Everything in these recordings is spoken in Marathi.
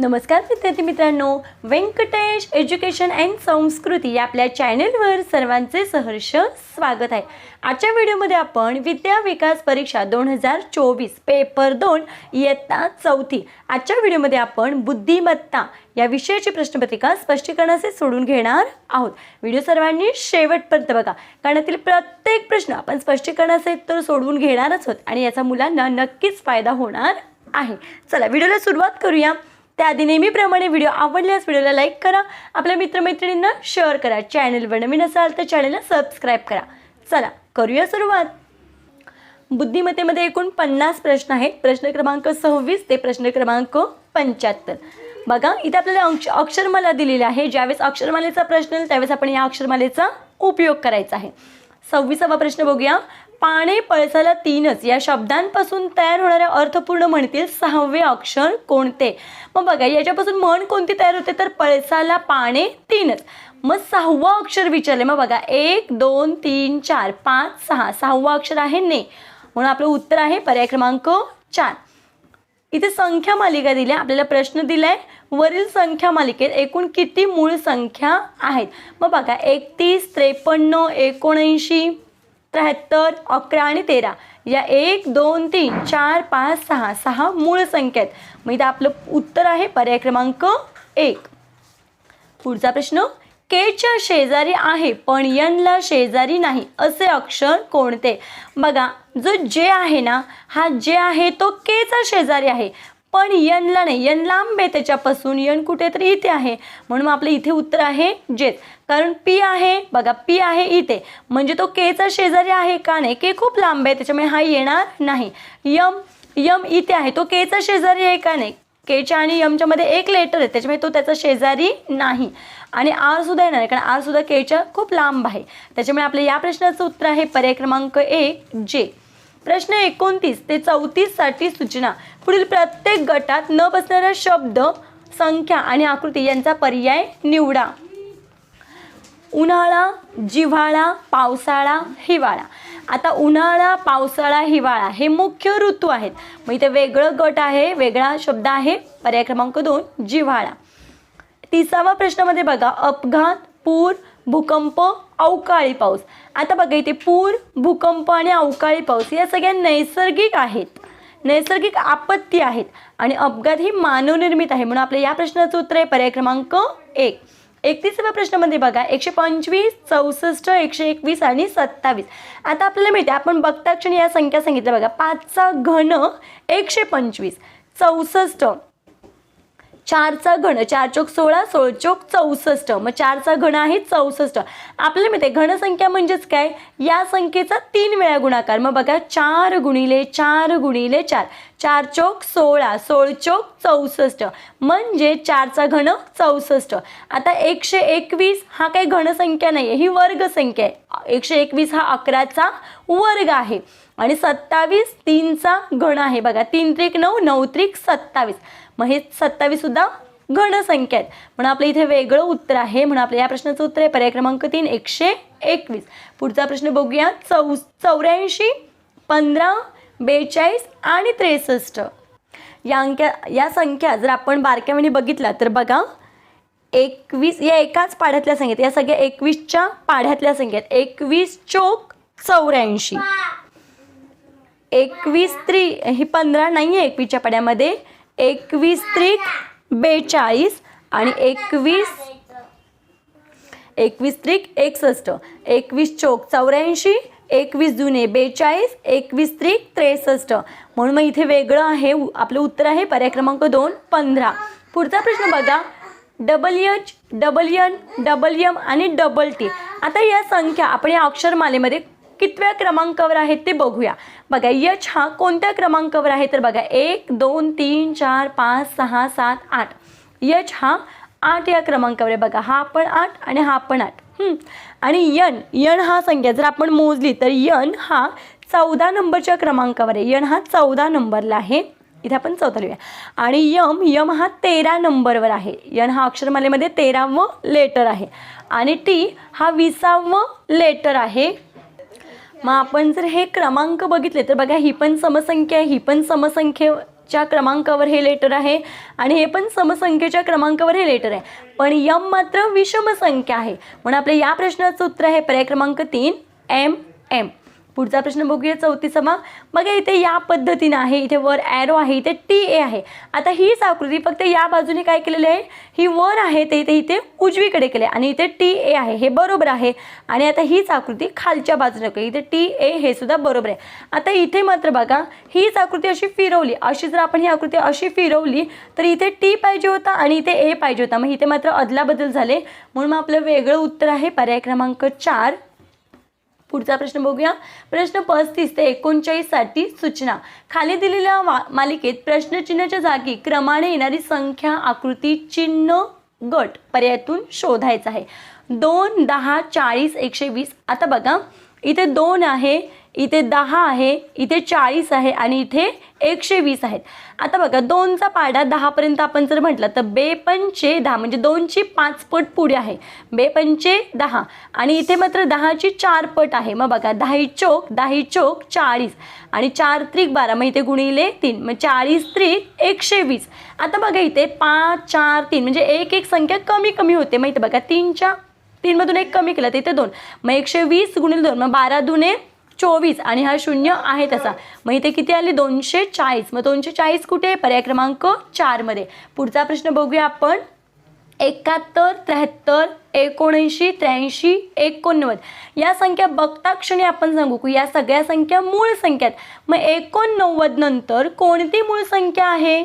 नमस्कार विद्यार्थी मित्रांनो. व्यंकटेश एज्युकेशन अँड संस्कृती या आपल्या चॅनेलवर सर्वांचे सहर्ष स्वागत आहे. आजच्या व्हिडिओमध्ये आपण विद्या विकास परीक्षा दोन हजार चोवीस पेपर दोन इयत्ता चौथी आजच्या व्हिडिओमध्ये आपण बुद्धिमत्ता या विषयाची प्रश्नपत्रिका स्पष्टीकरणाचे सोडून घेणार आहोत. व्हिडिओ सर्वांनी शेवटपर्यंत बघा. कारणातील प्रत्येक प्रश्न आपण स्पष्टीकरणाचे तर सोडवून घेणारच आहोत आणि याचा मुलांना नक्कीच फायदा होणार आहे. चला व्हिडिओला सुरुवात करूया. त्याआधी नेहमीप्रमाणे व्हिडिओ आवडल्यास व्हिडिओला लाईक करा. आपल्या मित्रमैत्रिणींना शेअर करा. चॅनलवर नवीन असाल तर चॅनलला सबस्क्राईब करा. चला करूया सुरुवात. बुद्धिमत्तेमध्ये एकूण पन्नास प्रश्न आहेत. प्रश्न क्रमांक सव्वीस ते प्रश्न क्रमांक पंच्याहत्तर. बघा इथे आपल्याला अक्ष अक्षरमाला दिलेली आहे. ज्यावेळेस अक्षरमालेचा प्रश्न येईल त्यावेळेस आपण या अक्षरमालेचा उपयोग करायचा आहे. सव्वीसावा प्रश्न बघूया. पाणे पळसाला तीनच. या शब्दांपासून तयार होणाऱ्या अर्थपूर्ण म्हणतील सहावे अक्षर कोणते? मग बघा याच्यापासून म्हण कोणती तयार होते? तर पळसाला पाणे तीनच. मग सहावं अक्षर विचारले. मग बघा एक दोन तीन चार पाच सहा. सहावं अक्षर आहे ने. म्हणून आपलं उत्तर आहे पर्याय क्रमांक चार. इथे संख्या मालिका दिल्या. आपल्याला प्रश्न दिलाय. वरील संख्या मालिकेत एकूण किती मूळ संख्या आहेत? मग बघा एकतीस त्रेपन्न एकोणऐंशी त्र्याहत्तर अकरा आणि तेरा. या एक दोन तीन चार पाच सहा. सहा मूळ संख्या आहेत मग इथं आपलं उत्तर आहे पर्याय क्रमांक एक. पुढचा प्रश्न केच्या शेजारी आहे पण यनला शेजारी नाही. असे अक्षर कोणते? बघा जो जे आहे ना हा जे आहे तो केचा शेजारी आहे. पण यनला नाही यन लांब आहे त्याच्यापासून यन कुठेतरी इथे आहे. म्हणून आपलं इथे उत्तर आहे जेच. कारण पी आहे बघा पी आहे इथे. म्हणजे तो केचा शेजारी आहे का नाही? के खूप लांब आहे त्याच्यामुळे हा येणार नाही. यम यम इथे आहे तो केचा शेजारी आहे का नाही? केच्या आणि यमच्या मध्ये एक लेटर आहे त्याच्यामुळे तो त्याचा शेजारी नाही. आणि आर सुद्धा येणार आहे कारण आर सुद्धा केच्या खूप लांब आहे. त्याच्यामुळे आपल्या या प्रश्नाचं उत्तर आहे पर्याय क्रमांक एक जे. प्रश्न एकोणतीस ते चौतीससाठी सूचना. पुढील प्रत्येक गटात न बसणारा शब्द संख्या आणि आकृती यांचा पर्याय निवडा. उन्हाळा जिव्हाळा पावसाळा हिवाळा. आता उन्हाळा पावसाळा हिवाळा हे मुख्य ऋतू आहेत. मग इथे वेगळं गट आहे वेगळा शब्द आहे. पर्याय क्रमांक दोन जिव्हाळा. तिसावा प्रश्नामध्ये बघा अपघात पूर भूकंप अवकाळी पाऊस. आता बघा इथे पूर भूकंप आणि अवकाळी पाऊस या सगळ्या नैसर्गिक आहेत. नैसर्गिक आपत्ती आहेत आणि अपघात ही मानवनिर्मित आहे म्हणून आपल्या या प्रश्नाचं उत्तर आहे पर्याय क्रमांक एक. एकतीसाव्या प्रश्नामध्ये बघा एकशे पंचवीस चौसष्ट एकशे एकवीस आणि सत्तावीस. आता आपल्याला माहिती आहे आपण बघता क्षणी या संख्या सांगितल्या बघा पाचचा घन एकशे पंचवीस चौसष्ट चारचा घन चार चोक सोळा सोळ चोक चौसष्ट. मग चारचा घन आहे चौसष्ट. आपल्याला माहिती आहे घनसंख्या म्हणजेच काय? या संख्येचा तीन वेळा गुणाकार. मग बघा चार गुणिले चार गुणिले चार. चार चोक सोळा सोळ चोक चौसष्ट. म्हणजे चारचा घन चौसष्ट. आता एकशे एकवीस हा काही घनसंख्या नाही आहे ही वर्गसंख्या आहे. एकशे एकवीस हा अकराचा वर्ग आहे. आणि सत्तावीस तीनचा घन आहे. बघा तीन त्रिक नऊ नऊ त्रिक सत्तावीस. मग हे सत्तावीस सुद्धा घनसंख्या आहेत. म्हणून आपलं इथे वेगळं उत्तर आहे. म्हणून आपल्या या प्रश्नाचं उत्तर आहे पर्याय क्रमांक तीन एकशे एकवीस. पुढचा प्रश्न बघूया. चौ चौऱ्याऐंशी पंधरा बेचाळीस आणि त्रेसष्ट. या अंक्या या संख्या जर आपण बारक्यामध्ये बघितल्या तर बघा एकवीस या एकाच पाढ्यातल्या संख्येत या सगळ्या एकवीसच्या पाढ्यातल्या संख्येत एकवीस चोक चौऱ्याऐंशी. एकवीस त्री ही पंधरा नाही आहे एकवीसच्या पाड्यामध्ये एकवीस त्रिक बेचाळीस आणि एकवीस एकवीस त्रिक एकसष्ट. एकवीस चौक चौऱ्याऐंशी एकवीस जुने बेचाळीस एकवीस त्रिक त्रेसष्ट. म्हणून मग इथे वेगळं आहे उ- आपलं उत्तर आहे पर्याय क्रमांक दोन पंधरा. पुढचा प्रश्न बघा. Double H double N double M आणि डबल टी आता या संख्या आपण या अक्षरमालेमध्ये कितव्या क्रमांकावर आहेत ते बघूया. बघा यच हा कोणत्या क्रमांकावर आहे तर बघा एक दोन तीन चार पाच सहा सात आठ. यच हा आठ या क्रमांकावर आहे. बघा हा पण आठ आणि हा पण आठ. आणि यन यन हा संख्या जर आपण मोजली तर यन हा चौदा नंबरच्या क्रमांकावर आहे. यन हा चौदा नंबरला आहे. इथे आपण चौथा लिहूया. आणि यम यम हा तेरा नंबरवर आहे. यन हा अक्षरमालेमध्ये तेरावं लेटर आहे. आणि टी हा विसावं लेटर आहे. मग आपण जर हे क्रमांक बघितले तर बघा ही पण समसंख्या आहे ही पण समसंख्ये च्या क्रमांकावर हे लेटर आहे आणि हे पण समसंख्येच्या क्रमांकावर हे लेटर आहे. पण यम मात्र विषम संख्या आहे. म्हणून आपल्या या प्रश्नाचं उत्तर आहे पर्याय क्रमांक तीन एम एम पुढचा प्रश्न बघूया चौतीसावा बघा इथे या पद्धतीनं आहे इथे वर ॲरो आहे इथे टी ए आहे. आता हीच आकृती फक्त या बाजूने काय केलेली आहे? ही वर आहे ते इथे इथे उजवीकडे केले आणि इथे टी ए आहे हे बरोबर आहे. आणि आता हीच आकृती खालच्या बाजूने केली इथे टी ए हे सुद्धा बरोबर आहे. आता इथे मात्र बघा हीच आकृती अशी फिरवली. अशी जर आपण ही आकृती अशी फिरवली तर इथे टी पाहिजे होता आणि इथे ए पाहिजे होता. मग इथे मात्र अदलाबदल झाले. म्हणून मग आपलं वेगळं उत्तर आहे पर्याय क्रमांक चार. पुढचा प्रश्न बघूया. प्रश्न पस्तीस ते एकोणचाळीससाठी सूचना. खाली दिलेल्या मालिकेत प्रश्नचिन्हाच्या जागी क्रमाने येणारी संख्या आकृती चिन्ह गट पर्यायातून शोधायचा आहे. दोन दहा चाळीस एकशे वीस. आता बघा. इथे दोन आहे इथे दहा आहे इथे चाळीस आहे आणि इथे एकशे वीस आहेत. आता बघा दोनचा पाडा दहापर्यंत आपण जर म्हटलं तर बेपंचे दहा म्हणजे दोनची पाच पट पुढे आहे. बेपंचे दहा आणि इथे मात्र दहाची चार पट आहे. मग बघा दहाही चोक दहाही चोक चाळीस आणि चार त्रिक बारा मग इथे गुणिले तीन मग चाळीस त्रिक एकशे वीस. आता बघा इथे पाच चार तीन म्हणजे एक एक संख्या कमी कमी होते. मग इथे बघा तीनच्या तीनमधून एक कमी केलं तर इथे दोन. मग एकशे वीस गुणिले दोन मग बारा दुने चोवीस आणि हा शून्य आहे तसा. मग इथे किती आले? दोनशे चाळीस. मग दोनशे चाळीस कुठे आहे? पर्याय क्रमांक चारमध्ये पुढचा प्रश्न बघूया आपण. एकाहत्तर त्र्याहत्तर एकोणऐंशी त्र्याऐंशी एकोणनव्वद. या संख्या बघता क्षणी आपण सांगू की या सगळ्या संख्या मूळ संख्या आहेत मग एकोणनव्वद नंतर कोणती मूळ संख्या आहे?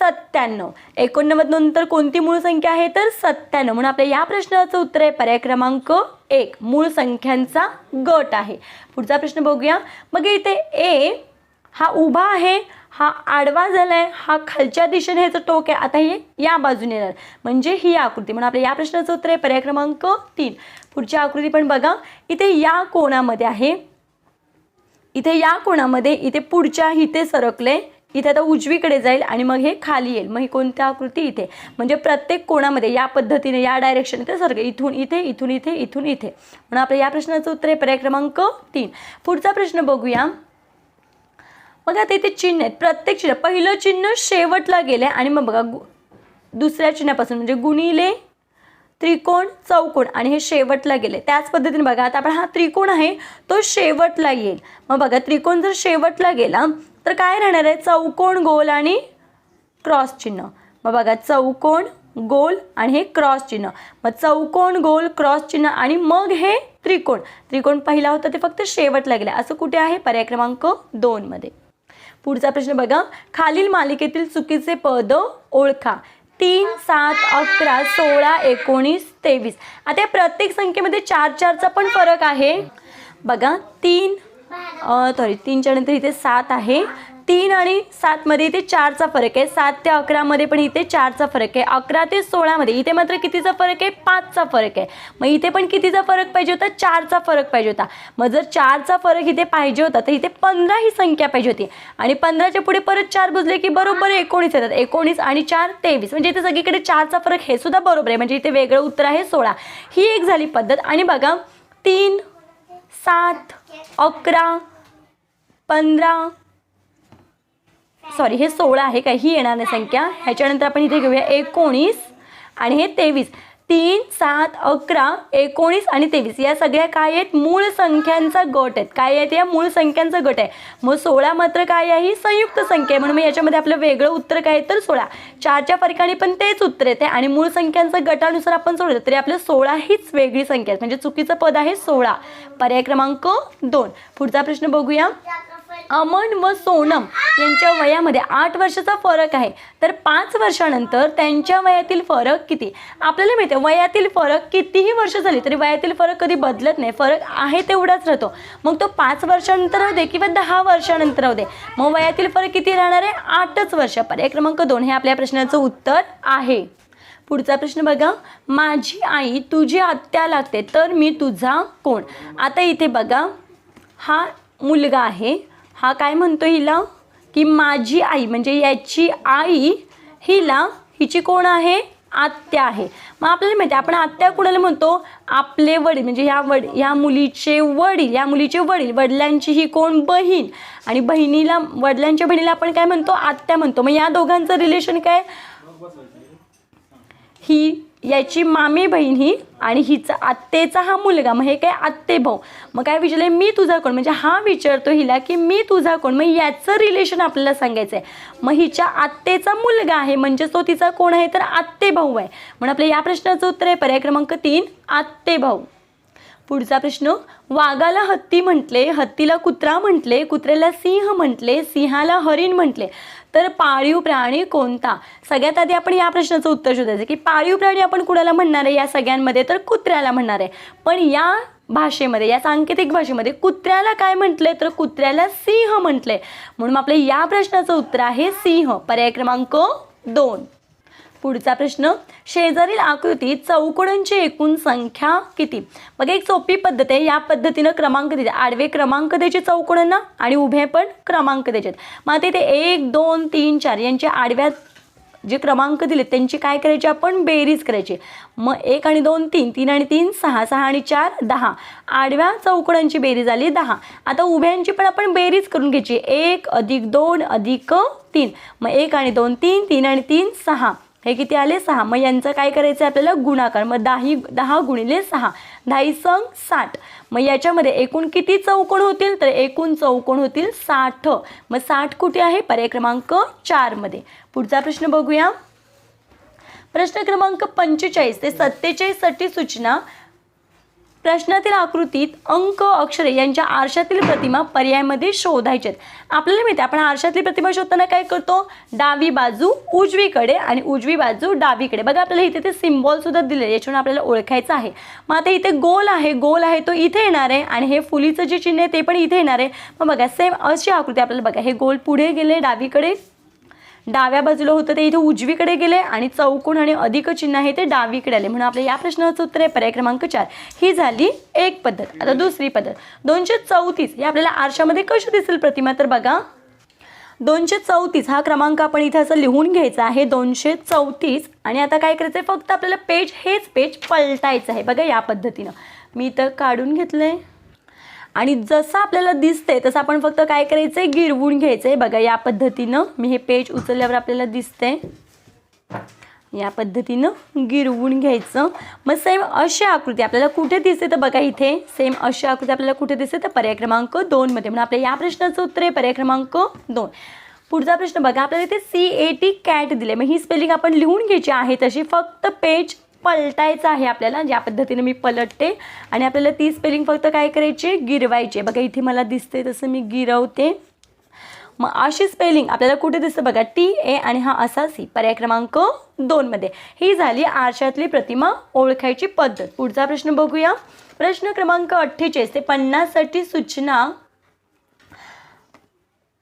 सत्त्याण्णव. एकोणनव्वद नंतर कोणती मूळ संख्या आहे? तर सत्त्याण्णव. म्हणून आपल्या या प्रश्नाचं उत्तर आहे पर्याय क्रमांक एक. मूळ संख्यांचा गट आहे. पुढचा प्रश्न बघूया. मग इथे ए हा उभा आहे हा आडवा झालाय हा खालच्या दिशेने ह्याचं टोक आहे. आता हे या बाजूने येणार. म्हणजे ही आकृती. म्हणून आपल्या या प्रश्नाचं उत्तर आहे पर्याय क्रमांक तीन. पुढची आकृती पण बघा. इथे या कोणामध्ये आहे? इथे या कोणामध्ये? इथे पुढच्या इथे सरकले इथे आता उजवीकडे जाईल आणि मग हे खाली येईल. मग ही कोणत्या आकृती इथे? म्हणजे प्रत्येक कोणामध्ये या पद्धतीने या डायरेक्शन ते सरके इथून इथे इथून इथे इथून इथे. म्हणून आपल्या या प्रश्नाचं उत्तर आहे पर्याय क्रमांक तीन. पुढचा प्रश्न बघूया. मग आता इथे चिन्ह आहेत. प्रत्येक चिन्ह. पहिलं चिन्ह शेवटला गेलं आणि मग बघा गु दुसऱ्या चिन्हापासून म्हणजे गुणिले त्रिकोण चौकोन आणि हे शेवटला गेले त्याच पद्धतीने बघा आता आपण हा त्रिकोण आहे तो शेवटला येईल. मग बघा त्रिकोण जर शेवटला गेला तर काय राहणार आहे? चौकोन गोल आणि क्रॉस चिन्ह. मग बघा चौकोन गोल आणि हे क्रॉस चिन्ह. मग चौकोन गोल क्रॉस चिन्ह आणि मग हे त्रिकोण. त्रिकोण पहिला होता ते फक्त शेवटला गेला. असं कुठे आहे? पर्याय क्रमांक दोनमध्ये पुढचा प्रश्न बघा. खालील मालिकेतील चुकीचे पद ओळखा. तीन सात अकरा सोळा एकोणीस तेवीस. आता प्रत्येक संख्येमध्ये चार चारचा पण फरक आहे. बघा तीन सॉरी तीनच्या नंतर इथे सात आहे. तीन आणि सातमध्ये इथे चारचा फरक आहे. सात ते अकरामध्ये पण इथे चारचा फरक आहे. अकरा ते सोळामध्ये इथे मात्र कितीचा फरक आहे? पाचचा फरक आहे. मग इथे पण कितीचा फरक पाहिजे होता? चारचा फरक पाहिजे होता. मग जर चारचा फरक इथे पाहिजे होता तर इथे पंधरा ही संख्या पाहिजे होती. आणि पंधराच्या पुढे परत चार बुजले की बरोबर एकोणीस येतात. एकोणीस आणि चार तेवीस. म्हणजे इथे सगळीकडे चारचा फरक हे सुद्धा बरोबर आहे. म्हणजे इथे वेगळं उत्तर आहे सोळा. ही एक झाली पद्धत. आणि बघा तीन सात अकरा पंधरा. सॉरी हे सोळा आहे काही येणार नाही संख्या. ह्याच्यानंतर आपण इथे घेऊया एकोणीस आणि हे तेवीस. तीन सात अकरा एकोणीस आणि तेवीस. या सगळ्या काय आहेत? मूळ संख्यांचा गट आहेत. काय आहेत या? मूळ संख्यांचा गट आहे. मग सोळा मात्र काय आहे? ही संयुक्त संख्या आहे. म्हणून मग याच्यामध्ये आपलं वेगळं उत्तर काय आहे? तर सोळा. चारच्या फरकाने पण तेच उत्तर येते आणि मूळ संख्यांचा गटानुसार आपण सोडलं तरी आपलं सोळा हीच वेगळी संख्या आहे. म्हणजे चुकीचं पद आहे सोळा. पर्याय क्रमांक दोन. पुढचा प्रश्न बघूया. अमन व सोनम यांच्या वयामध्ये आठ वर्षाचा फरक आहे. तर पाच वर्षानंतर त्यांच्या वयातील फरक किती? आपल्याला माहिती आहे वयातील फरक कितीही वर्ष झाली तरी वयातील फरक कधी बदलत नाही. फरक आहे तेवढाच राहतो. मग तो पाच वर्षानंतर राहू दे किंवा दहा वर्षानंतर राहू दे. मग वयातील फरक किती राहणार आहे? आठच वर्ष. पर्याय क्रमांक दोन हे आपल्या प्रश्नाचं उत्तर आहे. पुढचा प्रश्न बघा. माझी आई तुझी आत्या लागते तर मी तुझा कोण? आता इथे बघा. हा मुलगा आहे. हा काय म्हणतो हिला? की माझी आई म्हणजे याची आई हिला हिची कोण आहे? आत्या आहे. मग आपल्याला माहिती आहे आपण आत्या कुणाला म्हणतो? आपले वडील म्हणजे ह्या वड ह्या मुलीचे वडील या मुलीचे वडील वडिलांची ही कोण? बहीण. आणि बहिणीला वडिलांच्या बहिणीला आपण काय म्हणतो? आत्या म्हणतो. मग या दोघांचं रिलेशन काय? ही याची मामी बहीण ही आणि हिचा आत्तेचा हा मुलगा. मग हे काय आत्ते भाऊ? मग काय विचारले मी तुझा कोण? म्हणजे हा विचारतो हिला की मी तुझा कोण? मग याचं रिलेशन आपल्याला सांगायचं आहे मग हिच्या आत्तेचा मुलगा आहे म्हणजे तो तिचा कोण आहे तर आत्ते भाऊ आहे. म्हणून आपल्या या प्रश्नाचं उत्तर आहे पर्याय क्रमांक तीन आत्ते भाऊ. पुढचा प्रश्न वाघाला हत्ती म्हटले हत्तीला कुत्रा म्हटले कुत्र्याला सिंह म्हटले सिंहाला हरिण म्हटले. तर पाळीव प्राणी कोणता? सगळ्यात आधी आपण या प्रश्नाचं उत्तर शोधायचं की पाळीव प्राणी आपण कुणाला म्हणणार आहे? या सगळ्यांमध्ये तर कुत्र्याला म्हणणार आहे. पण या भाषेमध्ये या सांकेतिक भाषेमध्ये कुत्र्याला काय म्हटलंय? तर कुत्र्याला सिंह म्हटलंय. म्हणून आपल्या या प्रश्नाचं उत्तर आहे सिंह. पर्याय क्रमांक दोन. पुढचा प्रश्न शेजारील आकृतीत चौकोनांची एकूण संख्या किती? मग एक सोपी पद्धत आहे. या पद्धतीनं क्रमांक द्यायचे आडवे क्रमांक द्यायचे चौकोनांना आणि उभे पण क्रमांक द्यायचे मग आता इथे एक दोन तीन चार यांचे आडव्या जे क्रमांक दिले त्यांची काय करायची आपण? बेरीज करायची. मग एक आणि दोन तीन. तीन आणि तीन सहा. सहा आणि चार दहा. आडव्या चौकड्यांची बेरीज आली दहा. आता उभ्यांची पण आपण बेरीज करून घ्यायची. एक अधिक दोन अधिक तीन. मग एक आणि दोन तीन. तीन आणि तीन सहा. हे किती आले? सहा. मग यांचं काय करायचं आहे आपल्याला? गुणाकार. मग दहा दहा गुणिले सहा. दहाही संग साठ. मग याच्यामध्ये एकूण किती चौकोण होतील? तर एकूण चौकोण होतील साठ. मग साठ कुठे आहे? पर्याय क्रमांक चारमध्ये पुढचा प्रश्न बघूया. प्रश्न क्रमांक पंचेचाळीस. ते सत्तेचाळीससाठी सूचना. प्रश्नातील आकृतीत अंक अक्षरे यांच्या आरशातील प्रतिमा पर्यायामध्ये शोधायचे आपल्याला माहिती आहे, आपण आरशातली प्रतिमा शोधताना काय करतो? डावी बाजू उजवीकडे आणि उजवी बाजू डावीकडे. बघा आपल्याला इथे ते सिम्बॉल सुद्धा दिले याच्यावर आपल्याला ओळखायचं आहे. मग आता इथे गोल आहे गोल आहे तो इथे येणार आहे आणि हे फुलीचं जे चिन्ह आहे ते पण इथे येणार आहे. मग बघा सेम अशी आकृती आपल्याला बघा. हे गोल पुढे गेले डावीकडे डाव्या बाजूला होतं ते इथे उजवीकडे गेले आणि चौकोन आणि अधिक चिन्ह आहे ते डावीकडे आले. म्हणून आपल्या या प्रश्नाचं उत्तर आहे पर्याय क्रमांक चार. ही झाली एक पद्धत. आता दुसरी पद्धत. दोनशे चौतीस. हे आपल्याला आरशामध्ये कशी दिसेल प्रतिमा? तर बघा. दोनशे चौतीस. हा क्रमांक आपण इथे असं लिहून घ्यायचा आहे. दोनशे चौतीस. आणि आता काय करायचं आहे? फक्त आपल्याला पेज हेच पेज पलटायचं आहे. बघा या पद्धतीनं. मी इथं काढून घेतलं आहे आणि जसं आपल्याला दिसतंय तसं आपण फक्त काय करायचं आहे गिरवून घ्यायचं आहे बघा या पद्धतीनं मी हे पेज उचलल्यावर आपल्याला दिसतंय. या पद्धतीनं गिरवून घ्यायचं. मग सेम अशी आकृती आपल्याला कुठे दिसते तर बघा इथे. सेम अशी आकृती आपल्याला कुठे दिसते तर पर्याय क्रमांक दोनमध्ये म्हणून आपल्या या प्रश्नाचं उत्तर आहे पर्याय क्रमांक दोन. पुढचा प्रश्न बघा आपल्याला इथे सी ए टी कॅट दिले मग ही स्पेलिंग आपण लिहून घ्यायची आहे तशी फक्त पेज पलटायचं आहे आपल्याला ज्या पद्धतीने मी पलटते. आणि आपल्याला ती स्पेलिंग फक्त काय करायची? गिरवायची बघा इथे मला दिसते तसं मी गिरवते. मग अशी स्पेलिंग आपल्याला कुठे दिसतं? बघा टी ए आणि हा असा सी पर्याय क्रमांक दोनमध्ये ही झाली आरशातली प्रतिमा ओळखायची पद्धत. पुढचा प्रश्न बघूया. प्रश्न क्रमांक अठ्ठेचाळीस ते पन्नाससाठी सूचना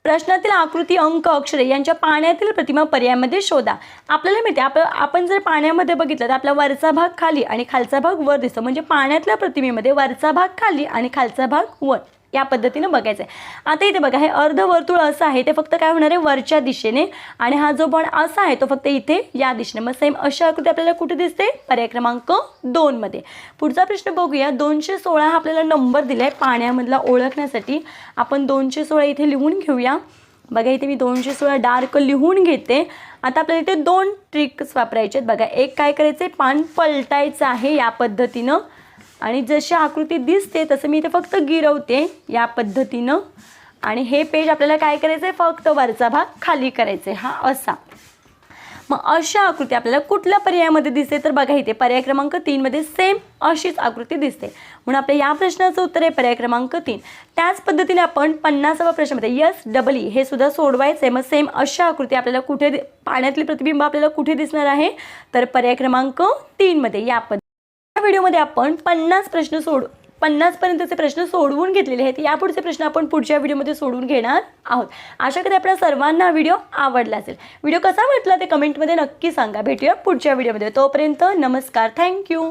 प्रश्नातील आकृती अंक अक्षरे यांच्या पाण्यातील प्रतिमा पर्यायामध्ये शोधा. आपल्याला माहिती आहे, आपण जर पाण्यामध्ये बघितलं तर आपला वरचा भाग खाली आणि खालचा भाग वर दिसतो. म्हणजे पाण्यातल्या प्रतिमेमध्ये वरचा भाग खाली आणि खालचा भाग वर. या पद्धतीनं बघायचं आहे आता इथे बघा हे अर्धवर्तुळ असं आहे ते फक्त काय होणार आहे? वरच्या दिशेने. आणि हा जो बॉण असा आहे तो फक्त इथे या दिशेने. मग सेम अशी आकृती आपल्याला कुठे दिसते? पर्याय क्रमांक दोनमध्ये पुढचा प्रश्न बघूया. दोनशे सोळा हा आपल्याला नंबर दिला आहे पाण्यामधला ओळखण्यासाठी. आपण दोनशे सोळा इथे लिहून घेऊया. बघा इथे मी दोनशे सोळा डार्क लिहून घेते. आता आपल्याला इथे दोन ट्रिक्स वापरायचे आहेत. बघा एक काय करायचं आहे पान पलटायचं आहे या पद्धतीनं. आणि जशी आकृती दिसते तसं मी इथे फक्त गिरवते या पद्धतीनं. आणि हे पेज आपल्याला काय करायचं आहे फक्त वरचा भाग खाली करायचा आहे हा असा. मग अशा आकृती आपल्याला कुठल्या पर्यायामध्ये दिसते? तर बघा इथे पर्याय क्रमांक तीनमध्ये सेम अशीच आकृती दिसते. म्हणून आपल्या या प्रश्नाचं उत्तर आहे पर्याय क्रमांक तीन. त्याच पद्धतीने आपण पन्नासावा प्रश्नामध्ये यस डबल ई हे सुद्धा सोडवायचं आहे मग सेम अशा आकृती आपल्याला कुठे पाण्यातली प्रतिबिंब आपल्याला कुठे दिसणार आहे? तर पर्याय क्रमांक तीनमध्ये या पद्धती या व्हिडिओमध्ये आपण पन्नास प्रश्न सोड पन्नासपर्यंतचे प्रश्न सोडवून घेतलेले आहेत. यापुढचे प्रश्न आपण पुढच्या व्हिडिओमध्ये सोडवून घेणार आहोत. आशा करते आपल्या सर्वांना व्हिडिओ आवडला असेल. व्हिडिओ कसा वाटला ते कमेंटमध्ये नक्की सांगा. भेटूया पुढच्या व्हिडिओमध्ये. तोपर्यंत नमस्कार. थँक्यू.